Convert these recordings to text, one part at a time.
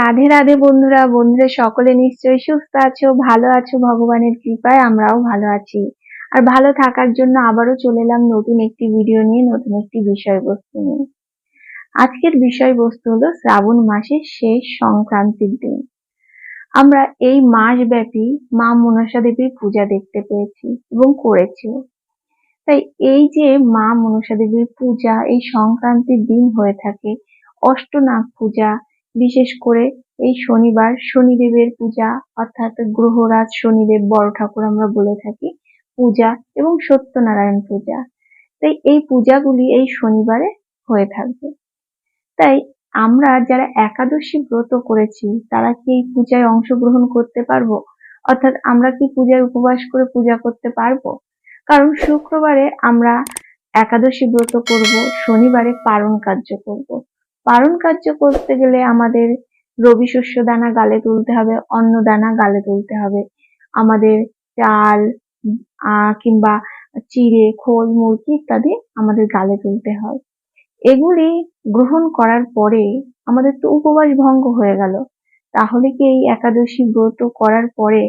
রাধে রাধে বন্ধুরা বন্ধুরা সকলে নিশ্চয়ই সুস্থ আছো, ভালো আছো, ভগবানের কৃপায় আমরাও ভালো আছি। আর ভালো থাকার জন্য আবারও চলে এলাম নতুন একটি ভিডিও নিয়ে, নতুন একটি বিষয়বস্তু নিয়ে। আজকের বিষয়বস্তু হলো শ্রাবণ মাসের শেষ সংক্রান্তির দিন। আমরা এই মাস ব্যাপী মা মনসা দেবীর পূজা দেখতে পেয়েছি এবং করেছিও তাই এই যে মা মনসা দেবীর পূজা, এই সংক্রান্তির দিন হয়ে থাকে অষ্টনাগ পূজা বিশেষ করে এই শনিবার শনিদেবের পূজা, অর্থাৎ গ্রহরাজ শনিদেব বড় ঠাকুর আমরা বলে থাকি, পূজা এবং সত্যনারায়ণ পূজা। তাই এই পূজাগুলি এই শনিবারে হয়ে থাকবে। তাই আমরা যারা একাদশী ব্রত করেছি, তারা কি এই পূজায় অংশগ্রহণ করতে পারব? অর্থাৎ আমরা কি পূজায় উপবাস করে পূজা করতে পারব? কারণ শুক্রবারে আমরা একাদশী ব্রত করব, শনিবারে পারণ কার্য করব। পারণ কার্য করতে গেলে আমাদের রবি শস্য দানা গালে তুলতে হবে, অন্ন দানা গালে তুলতে হবে। আমাদের চাল কিংবা চিড়ে, খোল, মুরগি ইত্যাদি আমাদের গালে তুলতে হয়। এগুলি গ্রহণ করার পরে আমাদের তো উপবাস ভঙ্গ হয়ে গেল। তাহলে কি এই একাদশী ব্রত করার পরে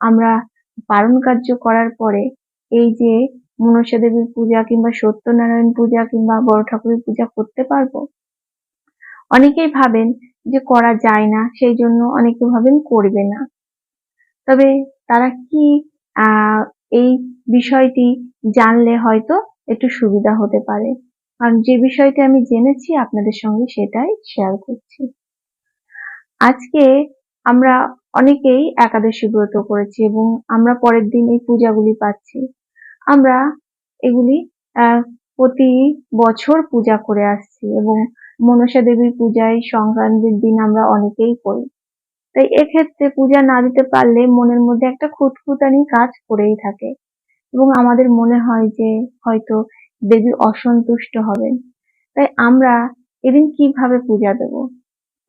আমরা পালন কার্য করার পরে এই যে মনসা দেবীর পূজা কিংবা সত্যনারায়ণ পূজা কিংবা বড় ঠাকুরের পূজা করতে পারব? অনেকেই ভাবেন যে করা যায় না, সেই জন্য অনেকে ভাবেন করবে না। তবে তারা কি এই বিষয়টি জানলে হয়তো একটু সুবিধা হতে পারে। কারণ যে বিষয়টি আমি জেনেছি, আপনাদের সঙ্গে সেটাই শেয়ার করছি। আজকে আমরা অনেকেই একাদশী ব্রত করেছি এবং আমরা পরের দিন এই পূজাগুলি পাচ্ছি। আমরা এগুলি প্রতি বছর পূজা করে আসছি এবং মনসা দেবীর পূজায় সংক্রান্তির দিন আমরা অনেকেই করি। তাই এক্ষেত্রে পূজা না দিতে পারলে মনের মধ্যে একটা খুঁতখুতানি কাজ করেই থাকে এবং আমাদের মনে হয় যে হয়তো দেবী অসন্তুষ্ট হবেন। তাই আমরা এদিন কীভাবে পূজা দেব?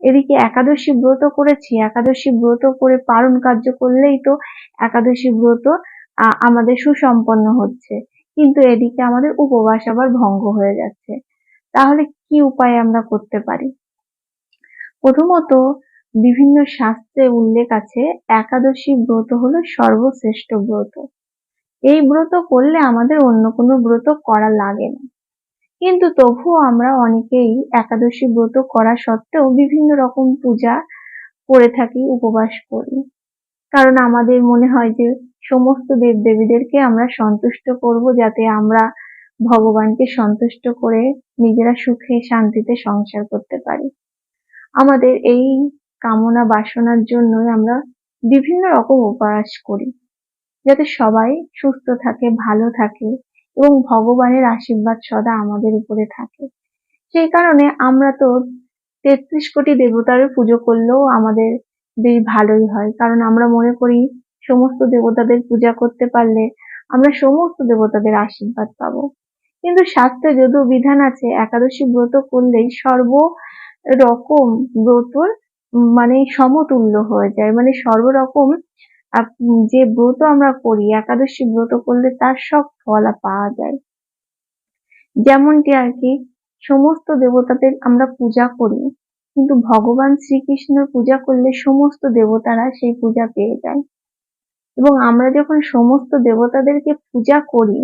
এদিকে একাদশী ব্রত করেছি, একাদশী ব্রত করে পালন কার্য করলেই তো একাদশী ব্রত আমাদের সুসম্পন্ন হচ্ছে। কিন্তু এদিকে আমাদের উপবাস আবার ভঙ্গ হয়ে যাচ্ছে। তাহলে কি উপায় আমরা করতে পারি? প্রথমত, বিভিন্ন শাস্ত্রে উল্লেখ আছে, একাদশী ব্রত হলো সর্বশ্রেষ্ঠ ব্রত। এই ব্রত করলে আমাদের অন্য কোনো ব্রত করা লাগে না। কিন্তু তবুও আমরা অনেকেই একাদশী ব্রত করা সত্ত্বেও বিভিন্ন রকম পূজা করে থাকি, উপবাস করি। কারণ আমাদের মনে হয় যে, সমস্ত দেব দেবীদেরকে আমরা সন্তুষ্ট করব যাতে আমরা ভগবানকে সন্তুষ্ট করে নিজেরা সুখে শান্তিতে সংসার করতে পারি। আমাদের এই কামনা বাসনার জন্যই আমরা বিভিন্ন রকম উপবাস করি, যাতে সবাই সুস্থ থাকে, ভালো থাকে এবং ভগবানের আশীর্বাদ সদা আমাদের উপরে থাকে। সেই কারণে আমরা তো তেত্রিশ কোটি দেবতার পুজো করলেও আমাদের বেশ ভালোই হয়, কারণ আমরা মনে করি সমস্ত দেবতাদের পূজা করতে পারলে আমরা সমস্ত দেবতাদের আশীর্বাদ পাবো। কিন্তু শাস্ত্রে যদিও বিধান আছে, একাদশী ব্রত করলেই সর্ব রকম ব্রতর মানে সমতুল্য হয়ে যায়। মানে সর্বরকম যে ব্রত আমরা করি, একাদশী ব্রত করলে তার সব ফল পাওয়া যায়। যেমনটি আর কি, সমস্ত দেবতাদের আমরা পূজা করি, কিন্তু ভগবান শ্রীকৃষ্ণের পূজা করলে সমস্ত দেবতারা সেই পূজা পেয়ে যায়। এবং আমরা যখন সমস্ত দেবতাদেরকে পূজা করি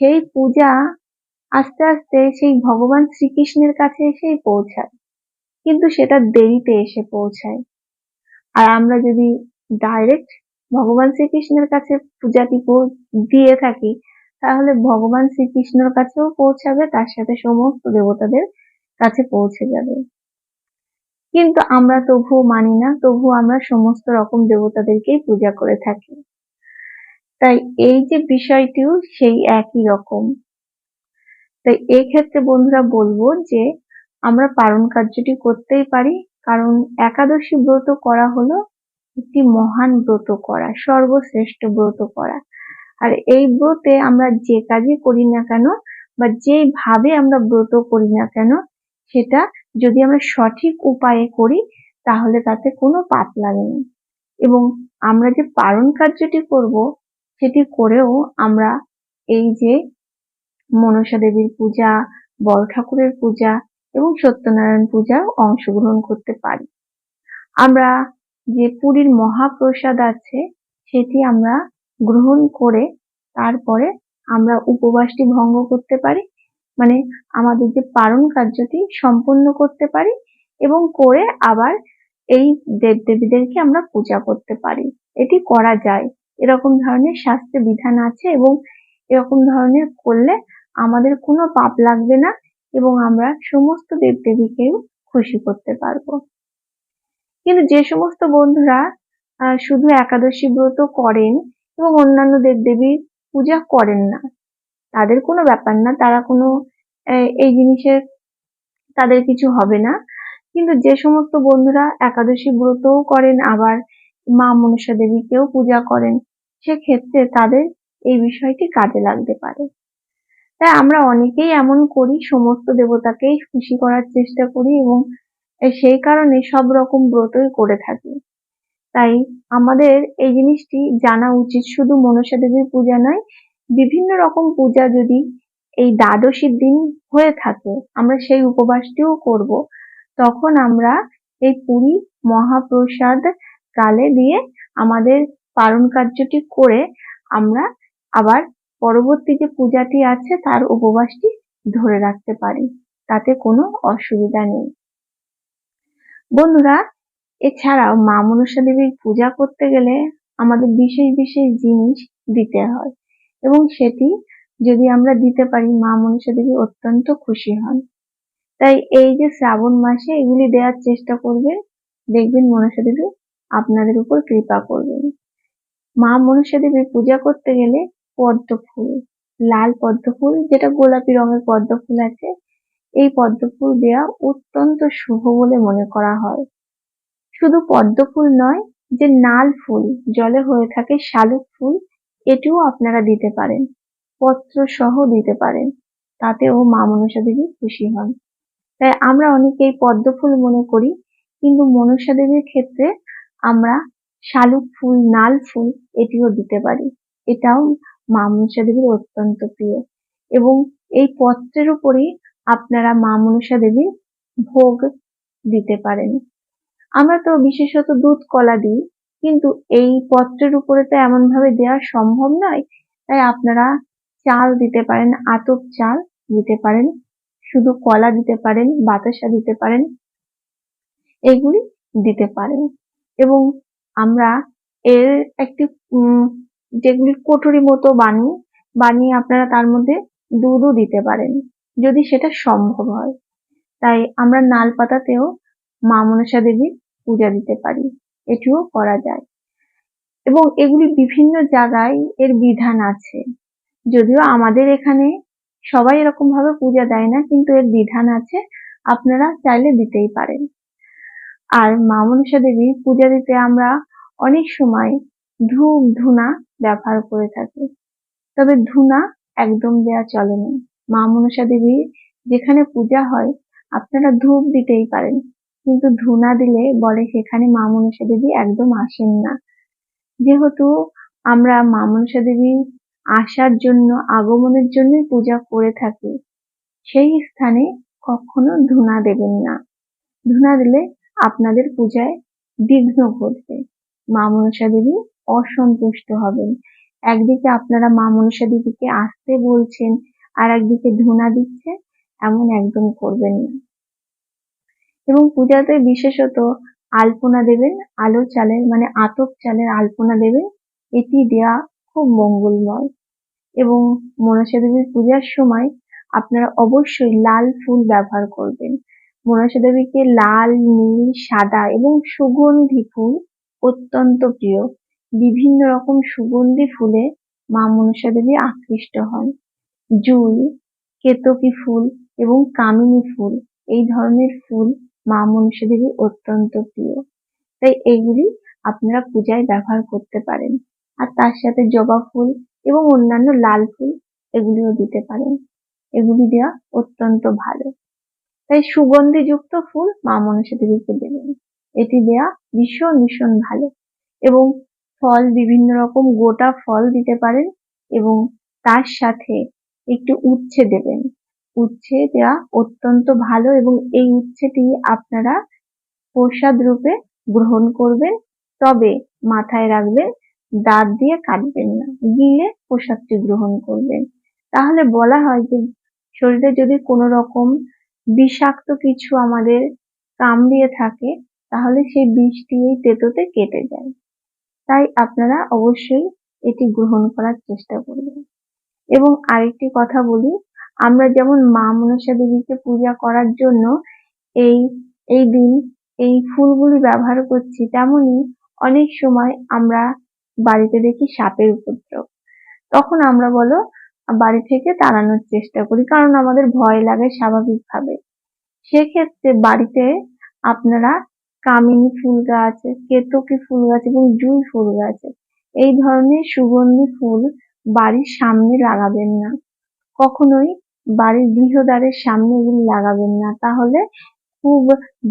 সেই পূজা আস্তে আস্তে সেই ভগবান শ্রীকৃষ্ণের কাছে এসেই পৌঁছায়। কিন্তু সেটা দেরিতে এসে পৌঁছায়। আর আমরা যদি ডাইরেক্ট ভগবান শ্রীকৃষ্ণের কাছে পূজাটি দিয়ে থাকি, তাহলে ভগবান শ্রীকৃষ্ণের কাছেও পৌঁছাবে, তার সাথে সমস্ত দেবতাদের কাছে পৌঁছে যাবে। কিন্তু আমরা তবুও মানি না, তবুও আমরা সমস্ত রকম দেবতাদেরকেই পূজা করে থাকি। তাই এই যে বিষয়টিও সেই একই রকম। তাই এক্ষেত্রে বন্ধুরা বলব যে, আমরা পালন কার্যটি করতেই পারি, কারণ একাদশী ব্রত করা হলো একটি মহান ব্রত করা, সর্বশ্রেষ্ঠ ব্রত করা। আর এই ব্রতে আমরা যে কাজই করি না কেন, বা যেভাবে আমরা ব্রত করি না কেন, সেটা যদি আমরা সঠিক উপায়ে করি, তাহলে তাতে কোনো পাপ লাগে না। এবং আমরা যে পালন কার্যটি করব সেটি করেও আমরা এই যে মনসা দেবীর পূজা বড় ঠাকুরের পূজা এবং সত্যনারায়ণ পূজা অংশগ্রহণ করতে পারি। আমরা যে পুরীর মহাপ্রসাদ আছে সেটি আমরা গ্রহণ করে তারপরে আমরা উপবাসটি ভঙ্গ করতে পারি মানে আমাদের যে পারণ কার্যটি সম্পূর্ণ করতে পারি এবং করে আবার এই দেবদেবীদেরকে আমরা পূজা করতে পারি। এটি করা যায়। এরকম ধরনের শাস্ত্রে বিধান আছে এবং এরকম ধরনের করলে আমাদের কোনো পাপ লাগবে না এবং আমরা সমস্ত দেবদেবীকেও খুশি করতে পারব। কিন্তু যে সমস্ত বন্ধুরা শুধু একাদশী ব্রত করেন এবং অন্যান্য দেবদেবীর পূজা করেন না, তাদের কোনো ব্যাপার না, তারা কোনো এই জিনিসের তাদের কিছু হবে না। কিন্তু যে সমস্ত বন্ধুরা একাদশী ব্রতও করেন, আবার মা মনসা দেবীকেও পূজা করেন সেক্ষেত্রে তাদের এই বিষয়টি কাজে লাগতে পারে। তাই আমরা অনেকেই এমন করি, সমস্ত দেবতাকেই খুশি করার চেষ্টা করি এবং সেই কারণে সব রকম ব্রতই করে থাকি। তাই আমাদের এই জিনিসটি জানা উচিত, শুধু মনসা দেবীর পূজা নয়, বিভিন্ন রকম পূজা যদি এই দ্বাদশীর দিন হয়ে থাকে, আমরা সেই উপবাসটিও করব, তখন আমরা এই পুরী মহাপ্রসাদ কালে দিয়ে আমাদের পালন কার্যটি করে আমরা আবার পরবর্তী যে পূজাটি আছে, তার উপবাসটি ধরে রাখতে পারি। তাতে কোনো অসুবিধা নেই। বন্ধুরা, এছাড়াও মা মনসা দেবীর পূজা করতে গেলে আমাদের বিশেষ বিশেষ জিনিস দিতে হয় এবং সেটি যদি আমরা দিতে পারি, মা মনসা দেবী অত্যন্ত খুশি হন। তাই এই যে শ্রাবণ মাসে এগুলি দেওয়ার চেষ্টা করবেন, দেখবেন মনসা দেবী আপনাদের উপর কৃপা করবেন। মা মনসা দেবীর পূজা করতে গেলে পদ্ম ফুল, লাল পদ্ম ফুল, যেটা গোলাপি রঙের পদ্ম ফুল আছে, এই পদ্ম ফুল দেওয়া অত্যন্ত শুভ বলে মনে করা হয়। শুধু পদ্ম ফুল নয়, যে নাল ফুল, জলে হয়ে থাকে শালুক ফুল, এটিও আপনারা দিতে পারেন, পত্র সহ দিতে পারেন, তাতেও মা মনসা দেবী খুশি হন। তাই আমরা অনেকেই পদ্ম ফুল মনে করি, কিন্তু মনসা দেবীর ক্ষেত্রে আমরা শালুক ফুল, নাল ফুল এটিও দিতে পারি। এটাও মা মনসা দেবীর অত্যন্ত প্রিয়। এবং এই পত্রের উপরেই আপনারা মা মনসা দেবীর ভোগ দিতে পারেন। আমরা তো বিশেষত দুধ, কলা দিই, কিন্তু এই পত্রের উপরে তো এমন ভাবে দেওয়া সম্ভব নয়, তাই আপনারা চাল দিতে পারেন, আতপ চাল দিতে পারেন, শুধু কলা দিতে পারেন, বাতাসা দিতে পারেন, এগুলি দিতে পারেন। এবং আমরা এর একটি যেগুলি কোঠরি মতো বানিয়ে বানিয়ে আপনারা তার মধ্যে দুধও দিতে পারেন, যদি সেটা সম্ভব হয়। তাই আমরা নাল পাতাতেও মা মনসা দেবীর পূজা দিতে পারি, এটিও করা যায়। এবং এগুলি বিভিন্ন জায়গায় এর বিধান আছে। যদিও আমাদের এখানে সবাই এরকম ভাবে পূজা দেয় না, কিন্তু এর বিধান আছে, আপনারা চাইলে দিতেই পারেন। আর মা মনসা দেবীর পূজা দিতে আমরা অনেক সময় ধূপ ধুনা ব্যবহার করে থাকে। তবে ধুনা একদম দেয়া চলে না। মা মনসা দেবীর যেখানে পূজা হয়, আপনারা ধূপ দিতেই পারেন। কিন্তু ধুনা দিলে বলে সেখানে মা মনসা দেবী একদম আসেন না। যেহেতু আমরা মা মনসা দেবী আসার জন্য, আগমনের জন্যই পূজা করে থাকি, সেই স্থানে কখনো ধুনা দেবেন না। ধুনা দিলে আপনাদের পূজায় বিঘ্ন ঘটবে। মা মনসা দেবী অসন্তুষ্ট হবেন। একদিকে আপনারা মা মনসা দেবীকে আসতে বলছেন, আর একদিকে ধুনা দিচ্ছে, এমন একদম করবেন না। এবং পূজাতে বিশেষত আলপনা দেবেন, আলো চালের মানে আতপ চালের আলপনা দেবেন, এটি দেয়া খুব মঙ্গলময়। এবং মনসা দেবীর পূজার সময় আপনারা অবশ্যই লাল ফুল ব্যবহার করবেন। মনসা দেবীকে লাল, নীল, সাদা এবং সুগন্ধি ফুল অত্যন্ত প্রিয়। বিভিন্ন রকম সুগন্ধি ফুলে মা মনসা দেবী আকৃষ্ট হন। জুই কেতকী ফুল এবং কামিনী ফুল এই ধরনের ফুল মা মনসা দেবী অত্যন্ত প্রিয়। তাই এগুলি আপনারা পূজায় ব্যবহার করতে পারেন। আর তার সাথে জবা ফুল এবং অন্যান্য লাল ফুল এগুলিও দিতে পারেন। এগুলি দেওয়া অত্যন্ত ভালো। তাই সুগন্ধিযুক্ত ফুল মা মনসা দেবীকে দেবেন। এটি দেয়া ভীষণ ভীষণ ভালো। এবং ফল বিভিন্ন রকম, গোটা ফল দিতে পারেন এবং তার সাথে একটু উচ্ছে দেবেন। উচ্ছে দেওয়া অত্যন্ত ভালো এবং এই উচ্ছেটি আপনারা প্রসাদ রূপে গ্রহণ করবেন, তবে মাথায় রাখবেন, দাঁত দিয়ে কাটবেন না, গিলে প্রসাদটি গ্রহণ করবেন। তাহলে বলা হয় যে শরীরে যদি কোনো রকম বিষাক্ত কিছু আমাদের কামড়িয়ে থাকে তাহলে সেই বিষটি এই তেতোতে কেটে যায়। তাই আপনারা অবশ্যই এটি গ্রহণ করার চেষ্টা করবেন। এবং আরেকটি কথা বলি, আমরা যেমন মা মনসা দেবীকে পূজা করার জন্য এই এই দিন এই ফুলগুলি ব্যবহার করছি, তেমনি অনেক সময় আমরা বাড়িতে দেখি সাপের উপদ্রব। তখন আমরা বলো, বাড়ি থেকে তাড়ানোর চেষ্টা করি, কারণ আমাদের ভয় লাগে স্বাভাবিকভাবে। সেক্ষেত্রে বাড়িতে আপনারা কামিনী ফুল গাছ, কেতকী ফুল গাছ এবং জুঁই ফুল গাছ। এই ধরনের সুগন্ধি ফুল বাড়ির সামনে লাগাবেন না। কখনোই বাড়ির গৃহদ্বারের সামনে এগুলি লাগাবেন না। তাহলে খুব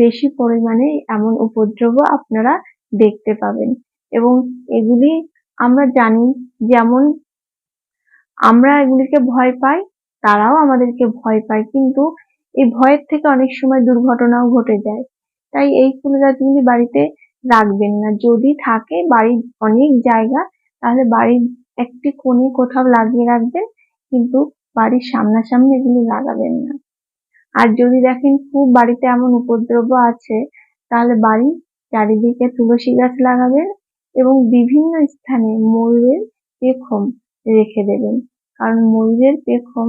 বেশি পরিমাণে এমন উপদ্রব আপনারা দেখতে পাবেন। এবং এগুলি আমরা জানি, যেমন আমরা এগুলিকে ভয় পাই, তারাও আমাদেরকে ভয় পায়। কিন্তু এই ভয়ের থেকে অনেক সময় দুর্ঘটনাও ঘটে যায়। তাই এই ফুল গাছগুলি বাড়িতে রাখবেন না। যদি থাকে বাড়ির অনেক জায়গা, তাহলে বাড়ির একটি কোণে কোথাও লাগিয়ে রাখবেন, কিন্তু বাড়ির সামনাসামনি এগুলি লাগাবেন না। আর যদি দেখেন খুব বাড়িতে এমন উপদ্রব আছে, তাহলে বাড়ির চারিদিকে তুলসী গাছ লাগাবেন এবং বিভিন্ন স্থানে ময়ূরের পেখম রেখে দেবেন। কারণ ময়ূরের পেখম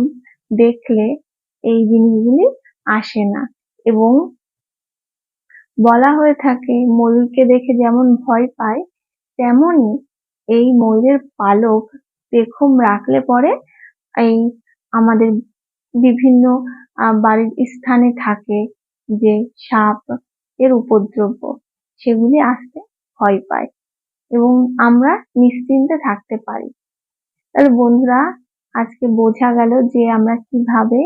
দেখলে এই জিনিসগুলি আসে না এবং বলা হয়ে থাকে, ময়ূরকে দেখে যেমন ভয় পায়, তেমনি এই ময়ূরের পালক পেখম রাখলে পরে এই আমাদের বিভিন্ন বাড়ির স্থানে থাকে যে সাপ এর উপদ্রব সেগুলি আসতে ভয় পায় এবং আমরা নিশ্চিন্তে থাকতে পারি। তাহলে বন্ধুরা, আজকে বোঝা গেল যে আমরা কীভাবে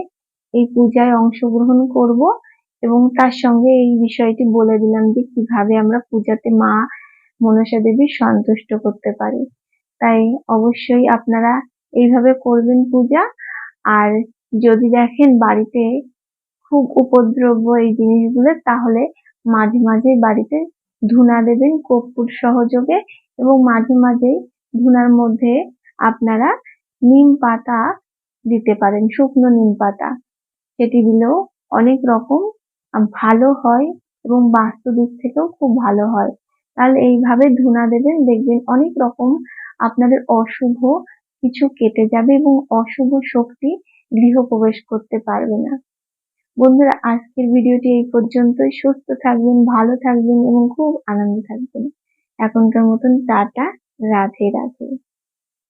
এই পূজায় অংশগ্রহণ করব। এবং তার সঙ্গে এই বিষয়টি বলে দিলাম যে কীভাবে আমরা পূজাতে মা মনসা দেবীর সন্তুষ্ট করতে পারি। তাই অবশ্যই আপনারা এইভাবে করবেন পূজা। আর যদি দেখেন বাড়িতে খুব উপদ্রব্য এই জিনিসগুলো, তাহলে মাঝে মাঝে বাড়িতে ধুনা দেবেন কর্পূর সহযোগে এবং মাঝে মাঝে ধুনার মধ্যে আপনারা নিম পাতা দিতে পারেন, শুকনো নিম পাতা। সেটি দিলেও অনেক রকম ভালো হয় এবং বাস্তু দিক থেকেও খুব ভালো হয়। তাহলে এইভাবে ধুনা দেবেন, দেখবেন অনেক রকম আপনাদের অশুভ কিছু কেটে যাবে এবং অশুভ শক্তি গৃহ প্রবেশ করতে পারবে না। বন্ধুরা, আজকের ভিডিওটি এই পর্যন্তই। সুস্থ থাকবেন, ভালো থাকবেন এবং খুব আনন্দ থাকবেন। এখনকার মতন টাটা, রাধে রাধে।